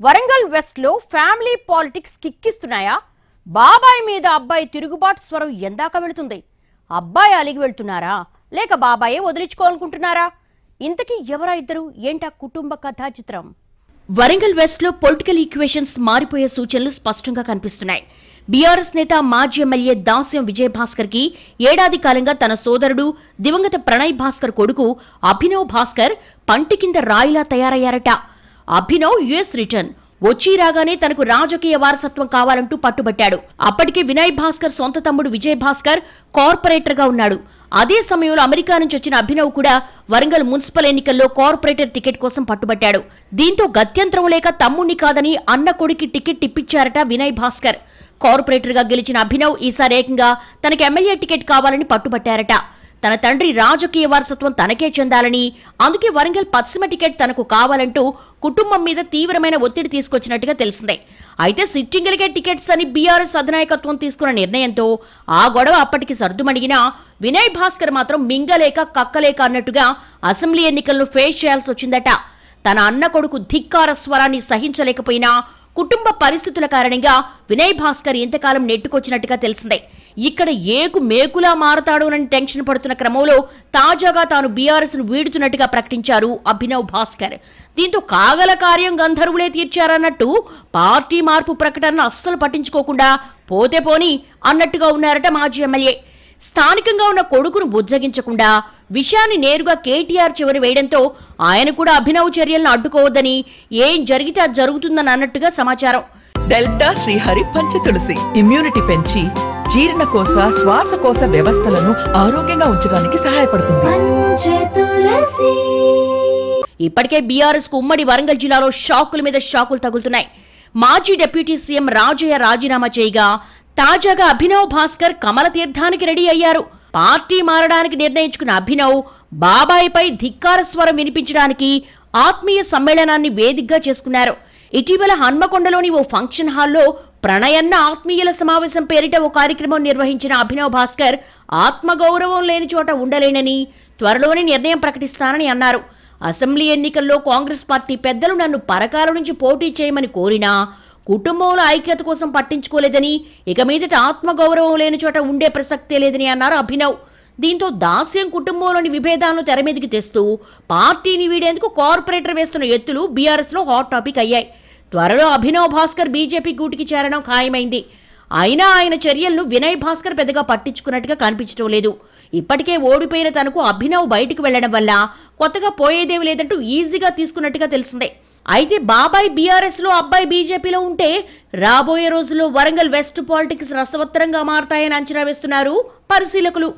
వరంగల్ వెస్ట్లో family politics కిక్కిస్తున్నాయా? బాబాయ్ మీద అబ్బాయి తిరుగుబాటు స్వరం ఎందాక వెళుతుంది. అబ్బాయి అలిగి వెళ్తున్నారా? లేక బాబాయే వదిలించుకోవాలనుకుంటున్నారా? ఇంతకీ ఎవరా ఇద్దరు? ఏంటా కుటుంబ కథా చిత్రం వరంగల్ వెస్ట్లో పొలిటికల్ ఈక్వేషన్స్ మారిపోయే సూచనలు స్పష్టంగా కనిపిస్తున్నాయి. బీఆర్ఎస్ నేత మాజీ ఎమ్మెల్యే దాస్యం విజయభాస్కర్కి ఏడాది కాలంగా తన సోదరుడు దివంగత ప్రణయ్ భాస్కర్ కొడుకు అభినవ్ భాస్కర్ పంటి కింద రాయిలా తయారయ్యారట. Abhinav US return. వచ్చి రాగానే తనకు రాజకీయ వారసత్వం కావాలంటూ పట్టుబట్టాడు. అప్పటికే వినయ్ భాస్కర్ సొంత తమ్ముడు విజయ్ భాస్కర్ కార్పొరేటర్గా ఉన్నాడు. అదే సమయంలో అమెరికా నుంచి వచ్చిన అభినవ్ కూడా వరంగల్ మున్సిపల్ ఎన్నికల్లో కార్పొరేటర్ టికెట్ కోసం పట్టుబట్టాడు. దీంతో గత్యంతరం లేక తమ్ముణ్ణి కాదని అన్న కొడుకి టికెట్ ఇప్పించారట వినయ్ భాస్కర్. కార్పొరేటర్గా గెలిచిన అభినవ్ ఈసారి ఏకంగా తనకు ఎమ్మెల్యే టికెట్ కావాలని పట్టుబట్టారట. తన తండ్రి రాజకీయ వారసత్వం తనకే చెందాలని అందుకే వరంగల్ పశ్చిమ టికెట్ తనకు కావాలంటూ కుటుంబం మీద తీవ్రమైన ఒత్తిడి తీసుకొచ్చినట్టుగా తెలిసిందే. అయితే సిట్టింగులకే టికెట్స్ అని బీఆర్ఎస్ అధినాయకత్వం తీసుకున్న నిర్ణయంతో ఆ గొడవ అప్పటికి సర్దుమణిగినా వినయ్ భాస్కర్ మాత్రం మింగలేక కక్కలేక అన్నట్టుగా అసెంబ్లీ ఎన్నికలను ఫేస్ చేయాల్సి వచ్చిందట. తన అన్న కొడుకు ధిక్కార స్వరాన్ని సహించలేకపోయినా కుటుంబ పరిస్థితుల కారణంగా వినయ్ భాస్కర్ ఇంతకాలం నెట్టుకొచ్చినట్టుగా తెలిసిందే. ఇక్కడ ఏకు మేకులా మారతాడోనని టెన్షన్ పడుతున్న క్రమంలో తాజాగా తాను బీఆర్ఎస్ను వీడుతున్నట్టుగా ప్రకటించారు అభినవ్ భాస్కర్. దీంతో కాగల కార్యం గంధర్వులే తీర్చారన్నట్టు పార్టీ మార్పు ప్రకటనను అస్సలు పట్టించుకోకుండా పోతే పోని అన్నట్టుగా ఉన్నారట మాజీ ఎమ్మెల్యే. స్థానికంగా ఉన్న కొడుకును బుజ్జగించకుండా విషయాన్ని నేరుగా కేటీఆర్ చివరి వేయడంతో ఆయన కూడా అభినవ్ చర్యలను అడ్డుకోవద్దని ఏం జరిగితే అది జరుగుతుందని అన్నట్టుగా సమాచారం. డెల్టా శ్రీహరి పంచ తులసి. ఇమ్యూనిటీ పెంచి జీర్ణకోశ శ్వాసకోశ వ్యవస్థలను ఆరోగ్యంగా ఉంచడానికి సహాయపడుతుంది. పంచతులసి ఇప్పటికే బీఆర్ఎస్కు ఉమ్మడి వరంగల్ జిల్లాలో షాకుల మీద షాకులు తగులుతున్నాయి. మాజీ డిప్యూటీ సీఎం రాజయ్య రాజీనామా చేయగా తాజాగా అభినవ్ భాస్కర్ కమల తీర్థానికి రెడీ అయ్యారు. పార్టీ మారడానికి నిర్ణయించుకున్న అభినవ్ బాబాయిపై ధిక్కార స్వరం వినిపించడానికి ఆత్మీయ సమ్మేళనాన్ని వేదికగా చేసుకున్నారు. ఇటీవల హన్మకొండలోని ఓ ఫంక్షన్ హాల్లో ప్రణయన్న ఆత్మీయుల సమావేశం పేరిట ఓ కార్యక్రమం నిర్వహించిన అభినవ్ భాస్కర్ ఆత్మగౌరవం లేని చోట ఉండలేనని త్వరలోనే నిర్ణయం ప్రకటిస్తానని అన్నారు. అసెంబ్లీ ఎన్నికల్లో కాంగ్రెస్ పార్టీ పెద్దలు నన్ను పరకాల నుంచి పోటీ చేయమని కోరినా కుటుంబంలో ఐక్యత కోసం పట్టించుకోలేదని ఇక మీదట ఆత్మగౌరవం లేని చోట ఉండే ప్రసక్తే లేదని అన్నారు అభినవ్. దీంతో దాస్యం కుటుంబంలోని విభేదాలను తెరమీదికి తెస్తూ పార్టీని వీడేందుకు కార్పొరేటర్ వేస్తున్న ఎత్తులు బీఆర్ఎస్లో హాట్ టాపిక్ అయ్యాయి. త్వరలో అభినవ్ భాస్కర్ బీజేపీ గూటికి చేరడం ఖాయమైంది. అయినా ఆయన చర్యలను వినయ్ భాస్కర్ పెద్దగా పట్టించుకున్నట్టుగా కనిపించడం లేదు. ఇప్పటికే ఓడిపోయిన తనకు అభినవ్ బయటకు వెళ్ళడం వల్ల కొత్తగా పోయేదేమి లేదంటూ ఈజీగా తీసుకున్నట్టుగా తెలిసిందే. అయితే బాబాయ్ బీఆర్ఎస్లో అబ్బాయి బీజేపీలో ఉంటే రాబోయే రోజుల్లో వరంగల్ వెస్ట్ పాలిటిక్స్ రసవత్తరంగా మారతాయని అంచనా వేస్తున్నారు పరిశీలకులు.